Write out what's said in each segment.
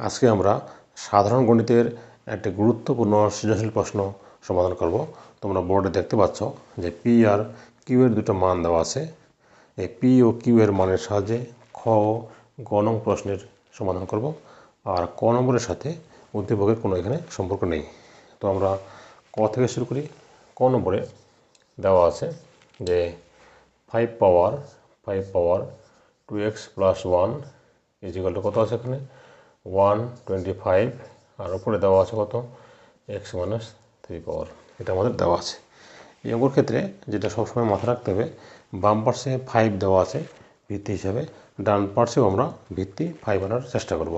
আজকে আমরা সাধারণ গণিতের একটি গুরুত্বপূর্ণ, সৃজনশীল প্রশ্ন সমাধান করব। তোমরা বোর্ডে দেখতে পাচ্ছ যে পি আর কিউ এর দুটো মান দেওয়া আছে। এই পি ও কিউ এর মানের সাহায্যে খ ও গ নং প্রশ্নের সমাধান করব। আর ক নম্বরের সাথে উদ্দীপকের কোনো এখানে সম্পর্ক নেই। তো আমরা ক থেকে শুরু করি। ক নম্বরে দেওয়া আছে যে five power five power two x plus one equal কত আছে এখানে? ওয়ান টোয়েন্টি ফাইভ, আর ওপরে দেওয়া আছে কত? X minus three power. এটা আমাদের দেওয়া আছে। এই অঙ্কর ক্ষেত্রে যেটা সবসময় মাথায় রাখতে হবে, বাম পার্শ্বে ফাইভ দেওয়া আছে, ভিত্তি হিসাবে। ডান পার্শ্বেও আমরা ভিত্তি ফাইভ আনার চেষ্টা করব।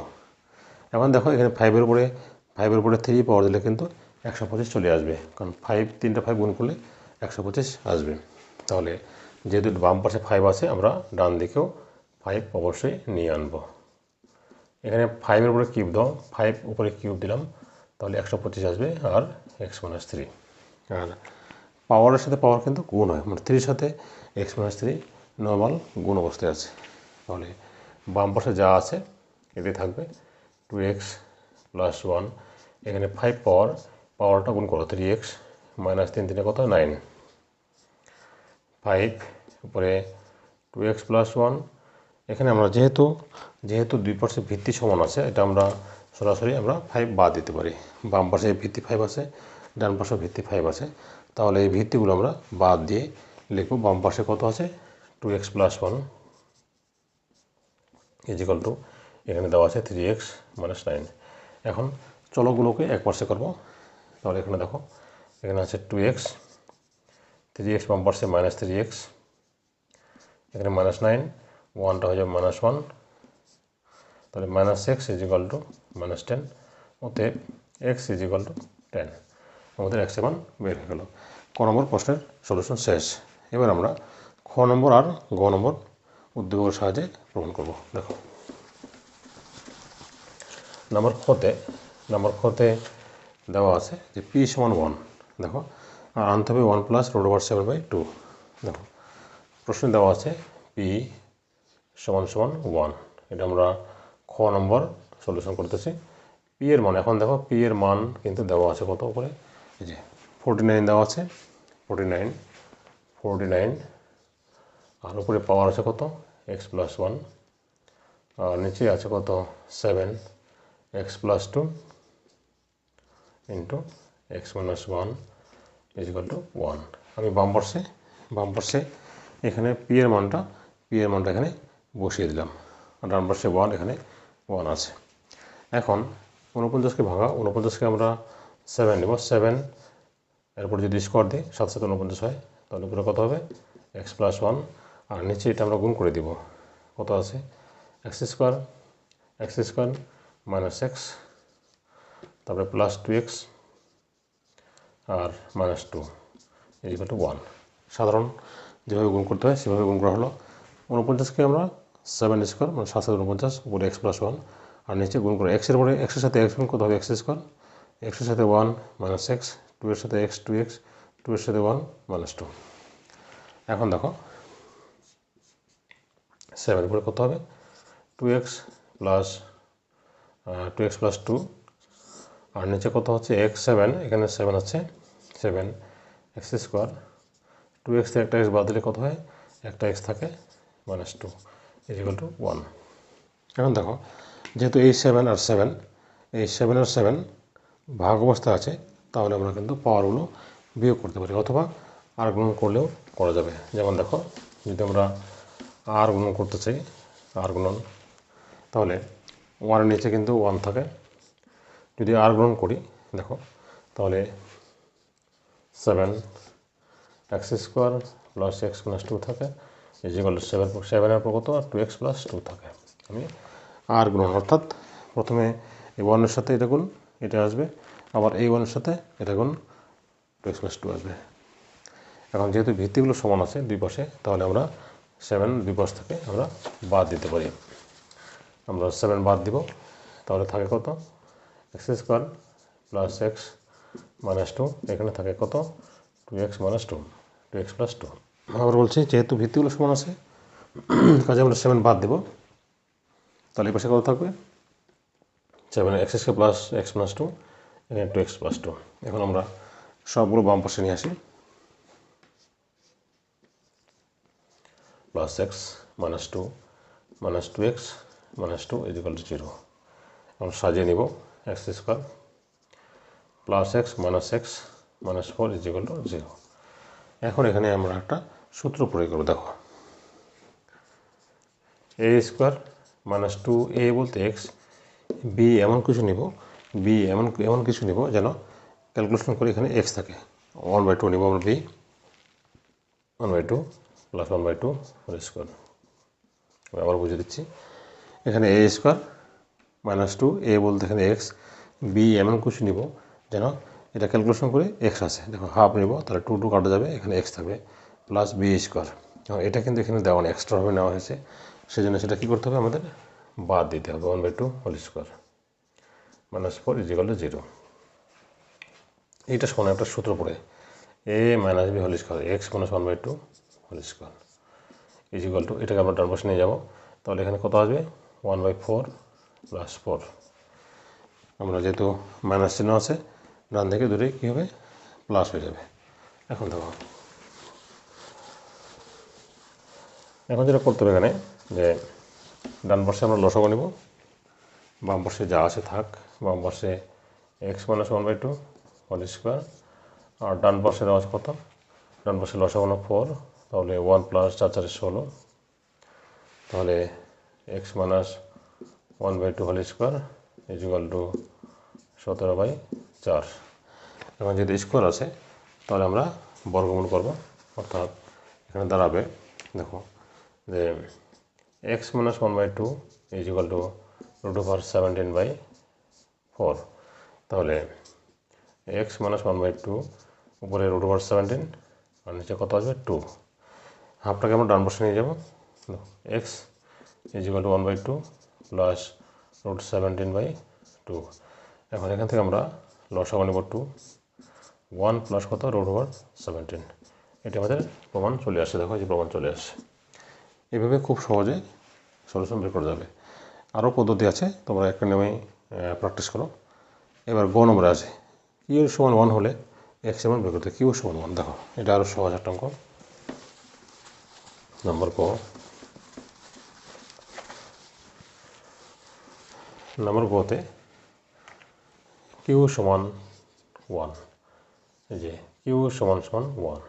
এখন দেখো, এখানে ফাইভের উপরে ফাইভের উপরে থ্রি পাওয়ার দিলে কিন্তু একশো পঁচিশ চলে আসবে। কারণ ফাইভ তিনটা ফাইভ গুণ করলে একশো পঁচিশ আসবে। তাহলে যেহেতু বাম পাশে ফাইভ আছে, আমরা ডান দিকেও ফাইভ অবশ্যই নিয়ে আনব। এখানে ফাইভের উপরে কিউব দাও। ফাইভ উপরে কিউব দিলাম, তাহলে একশো পঁচিশ আসবে আর এক্স মাইনাস থ্রি আর পাওয়ারের সাথে পাওয়ার কিন্তু গুণ হয় মানে থ্রির সাথে এক্স মাইনাস থ্রি নর্মাল গুণ অবস্থায় আছে। তাহলে বাম পাশে যা আছে, এতে থাকবে টু এক্স প্লাস ওয়ান এখানে ফাইভ পাওয়ার পাওয়ারটা গুণ করো থ্রি এক্স মাইনাস তিন তিনে কত নাইন ফাইভ উপরে টু এক্স প্লাস ওয়ান এখানে আমরা যেহেতু যেহেতু দুই পাশে ভিত্তি সমান আছে, এটা আমরা সরাসরি আমরা ফাইভ বাদ দিতে পারি। বাম পাশে ভিত্তি ফাইভ আছে, ডান পাশে ভিত্তি ফাইভ আছে। তাহলে এই ভিত্তিগুলো আমরা বাদ দিয়ে লিখব, বাম পাশে কত আছে? Two x plus one equal two এখানে দেওয়া আছে থ্রি এক্স মাইনাস নাইন এখন চলকগুলোকে এক পাশে করব। তাহলে এখানে দেখো, এখানে আছে টু এক্স থ্রি এক্স বাম পাশে মাইনাস থ্রি এক্স এখানে মাইনাস নাইন ওয়ানটা হয়ে যাবে মাইনাস ওয়ান তাহলে minus x equal two minus ten ওতে এক্স ইজিকাল টু টেন আমাদের এক্স এমন বের হয়ে গেল। ক নম্বর প্রশ্নের সলিউশন শেষ। এবার আমরা খ নম্বর আর গ নম্বর উদ্যোগের সাহায্যে প্রমাণ করব। দেখো। নাম্বার খতে নাম্বার খতে দেওয়া আছে যে পি সমান ওয়ান দেখো। আর আনতে হবে one plus root over seven by two দেখো। প্রশ্নে দেওয়া আছে পি সমান সমান ওয়ান এটা আমরা খ নম্বর সলিউশন করতেছি। পি এর মান, এখন দেখো পি এর মান কিন্তু দেওয়া আছে কত উপরে? এই যে ফোরটি নাইন দেওয়া আছে। ফোরটি নাইন ফোরটি নাইন আর উপরে পাওয়ার আছে কত? এক্স প্লাস ওয়ান আর নিচে আছে কত? Seven x plus two into x minus one equal to one আমি বাম পার্শ্বে বাম পার্শ্বে এখানে পি এর মানটা পি এর মানটা এখানে বসিয়ে দিলাম। ডান পার্শ্বে ওয়ান এখানে ওয়ান আছে। এখন উনপঞ্চাশকে ভাঙা উনপঞ্চাশকে আমরা সেভেন নেব। সেভেন এরপর যদি স্কোয়ার দিই, সাত সাথে উনপঞ্চাশ হয়, তাহলে উপরে কত হবে? এক্স প্লাস ওয়ান আর নিচে এটা আমরা গুণ করে দিব। কত আছে? X square x square minus x তারপরে plus two x R minus two equal to one সাধারণ যেভাবে গুণ করতে হয়, সেভাবে গুণ করা হলো। উনপঞ্চাশকে আমরা সেভেন স্কোয়ার মানে সাত সাত উনপঞ্চাশ, উপরে এক্স প্লাস ওয়ান আর নিচে গুণ করে এক্সের পরে এক্সের সাথে এক্স গুণ করতে হবে এক্স স্কোয়ার এক্সের সাথে ওয়ান মাইনাস এক্স টু এর সাথে এক্স টু এক্স টু এর সাথে ওয়ান মাইনাস টু এখন দেখো সেভেন উপরে কত হবে? Two x plus two x plus two আর নিচে কত হচ্ছে? এক্স সেভেন এখানে সেভেন আছে seven x square two x থেকে একটা এক্স বাদ দিলে কত হয়? একটা এক্স থাকে minus two equal to one এখন দেখো, যেহেতু এই সেভেন আর সেভেন এই সেভেন আর সেভেন ভাগ অবস্থা আছে, তাহলে আমরা কিন্তু পাওয়ারগুলো বিয়োগ করতে পারি, অথবা আর গুণন করলেও করা যাবে। যেমন দেখো, যদি আমরা আর গুণন করতে চাই আর গুণন, তাহলে ওয়ানের নিচে কিন্তু ওয়ান থাকে। যদি আর গ্রহণ করি, দেখো, তাহলে seven x square plus x plus two থাকে। ইজিকাল টু সেভেন সেভেনের পর কত টু এক্স প্লাস টু থাকে। আমি আর গ্রহণ অর্থাৎ প্রথমে এই ওয়ানের সাথে এটা গুণ, এটা আসবে। আবার এই ওয়ানের সাথে এটা গুণ টু এক্স প্লাস টু আসবে। এখন যেহেতু ভিত্তিগুলো সমান আছে দুই পাশে, তাহলে আমরা সেভেন দুই পাশ থেকে আমরা বাদ দিতে পারি। আমরা সেভেন বাদ দিব, তাহলে থাকে কত? X square plus x minus two এখানে থাকে কত? Two x minus two two x plus two আবার বলছি, যেহেতু ভিত্তিগুলো সমান আছে, কাজে আমরা সেভেন বাদ দেব। তাহলে এই পাশে কত থাকবে? Seven x square plus x plus two এখানে টু এক্স প্লাস টু এখন আমরা সবগুলো বাম পাশে নিয়ে আসি। Plus x minus two minus two x minus two equal to zero এখন সাজিয়ে নিব x square plus x minus x minus four equal to zero এখন এখানে আমরা একটা সূত্র প্রয়োগ করব দেখো। A square minus two a বলতে এক্স বি এমন কিছু নিব বি এমন এমন কিছু নিব যেন ক্যালকুলেশন করে এখানে এক্স থাকে। ওয়ান বাই টু নিব আমরা b one by two plus one by two square আবার বুঝিয়ে দিচ্ছি। এখানে a square minus two a বলতে এখানে এক্স বি এমন কিছু নিব যেন এটা ক্যালকুলেশন করে এক্স আছে। দেখো হাফ নিব, তাহলে টু টু কাটা যাবে, এখানে এক্স থাকবে। প্লাস বি স্কোয়ার এটা কিন্তু এখানে দেওয়া এক্সট্রাভাবে নেওয়া হয়েছে। সেই জন্য সেটা কী করতে হবে? আমাদের বাদ দিতে হবে one by two whole square minus four equal zero এইটা সমান একটা সূত্র পড়ে। A minus B whole square X minus one by two whole square equal two এটাকে আমরা ডান নিয়ে যাব। তাহলে এখানে কত আসবে? One by four plus four আমরা যেহেতু মাইনাস চিহ্ন আছে, ডান দিকে দূরে কী হবে? প্লাস হয়ে যাবে। এখন দেখো। এখন যেটা করতে হবে এখানে, যে ডান পাশে আমরা লসগো নিব। বাম পাশে যা আছে থাক। বাম পাশে x minus one by two whole square. আর ডান পাশে দেওয়া কত? ডান পাশে লসাগো ফোর, তাহলে ওয়ান প্লাস চার চারে ষোলো। তাহলে x minus one by two whole square equal to সতেরো বাই চার। এখন যদি স্কোয়ার আছে, তাহলে আমরা বর্গমূল করব, অর্থাৎ এখানে দাঁড়াবে, দেখো যে x minus one by two equal to root over seventeen by four তাহলে x minus one by two উপরে রুট ওভার সেভেন্টিন আর নিচে কত আসবে টু হাফটাকে আমরা ডান পাশে নিয়ে যাব। X equal to one by two plus root seventeen by two এখন এখান থেকে আমরা লসাগু নেব টু ওয়ান প্লাস কত? রুট ওভার সেভেন্টিন এটি আমাদের প্রমাণ চলে আসে। দেখো যে প্রমাণ চলে আসে। এভাবে খুব সহজে সলিউশন বের করা যাবে। আরও পদ্ধতি আছে, তোমরা একটা নেমেই প্র্যাকটিস করো। এবার গ নম্বরে আছে। কিউ সমান ওয়ান হলে এক্স সমান বের করতে কিউ সমান ওয়ান দেখো, এটা আরও সহজ একটা অঙ্ক। নম্বর ক। নম্বর গতে কিউ সমান ওয়ান এই যে কিউ সমান সমান ওয়ান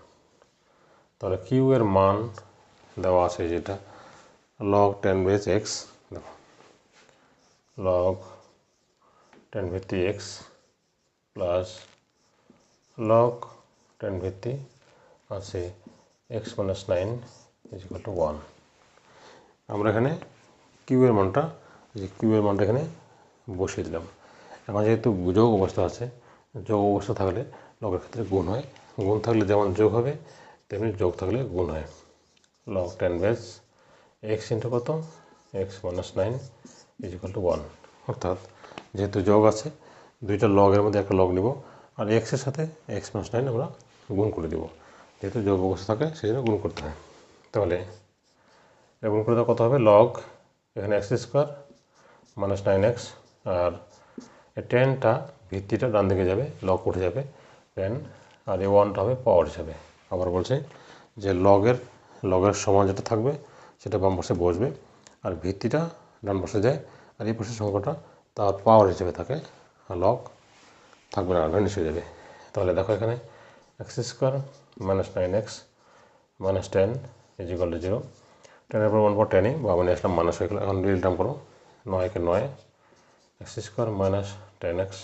তাহলে কিউ এর মান দেওয়া আছে যেটা। লগ টেন বেস এক্স দেখো। লগ টেন ভিত্তি এক্স প্লাস লগ টেন ভিত্তি আছে x minus nine equal to one আমরা এখানে কিউ এর মানটা যে কিউ এর মানটা এখানে বসিয়ে দিলাম। এখন যেহেতু যোগ অবস্থা আছে, যোগ অবস্থা থাকলে লগের ক্ষেত্রে গুণ হয়। গুণ থাকলে যেমন যোগ হবে, তেমনি যোগ থাকলে গুণ হয়। Log ten base x into কত? X minus nine equal to one অর্থাৎ যেহেতু যোগ আছে, দুইটা লগের মধ্যে একটা লগ নিব, আর এক্সের সাথে এক্স মাইনাস নাইন আমরা গুণ করে দেবো। যেহেতু যোগ অবস্থা থাকে সেই জন্য গুণ করতে হয়। তাহলে গুণ করে কত হবে? লগ এখানে x square minus nine x আর টেনটা ভিত্তিটা ডান দিকে যাবে লগ উঠে যাবে টেন আর এই ওয়ানটা হবে পাওয়ার হিসাবে। আবার বলছে যে লগের লগের সমান যেটা থাকবে, সেটা বাম পাশে বসবে। আর ভিত্তিটা ডান পাশে যায়, আর এই পাশের সংখ্যাটা তার পাওয়ার হিসেবে থাকে। আর লগ থাকবে না ভ্যানিশ হয়ে যাবে। তাহলে দেখো এখানে x square minus nine x minus ten equal to zero টেনের পর ওয়ান পর টেনই বা মানে আসলাম মাইনাস হয়ে গেলো। এখন রিল টার্ম করো, নয় নয়কে নয় x square minus ten x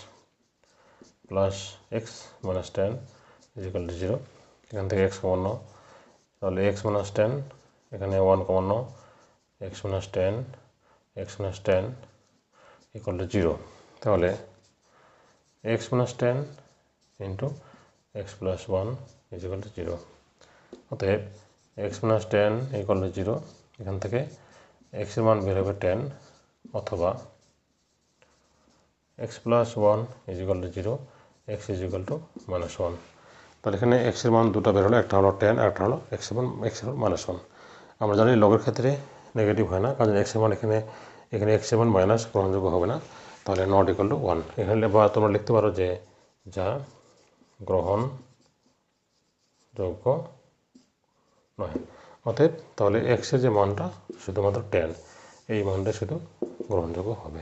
plus x minus ten equal to zero এখান থেকে এক্স কমানো তাহলে এক্স মাইনাস টেন এখানে ওয়ান কমানো x minus ten x minus ten equal to zero তাহলে x minus ten into x plus one is equal to zero অতএব x minus ten equal to zero এখান থেকে এক্সের মান বের হবে টেন অথবা x plus one is equal to zero x is equal to minus one তাহলে এখানে এক্সের মান দুটো বের হলো, একটা হলো টেন একটা হলো এক্সের মান এক্সের মাইনাস ওয়ান আমরা জানি লগের ক্ষেত্রে নেগেটিভ হয় না, কারণ এক্সের মান এখানে এখানে এক্সের মান মাইনাস গ্রহণযোগ্য হবে না, তাহলে নট ইকাল টু ওয়ান এখানে বা তোমরা লিখতে পারো যে যা গ্রহণযোগ্য নয়। অতএব তাহলে এক্সের যে মানটা, শুধুমাত্র টেন এই মানটা শুধু গ্রহণযোগ্য হবে।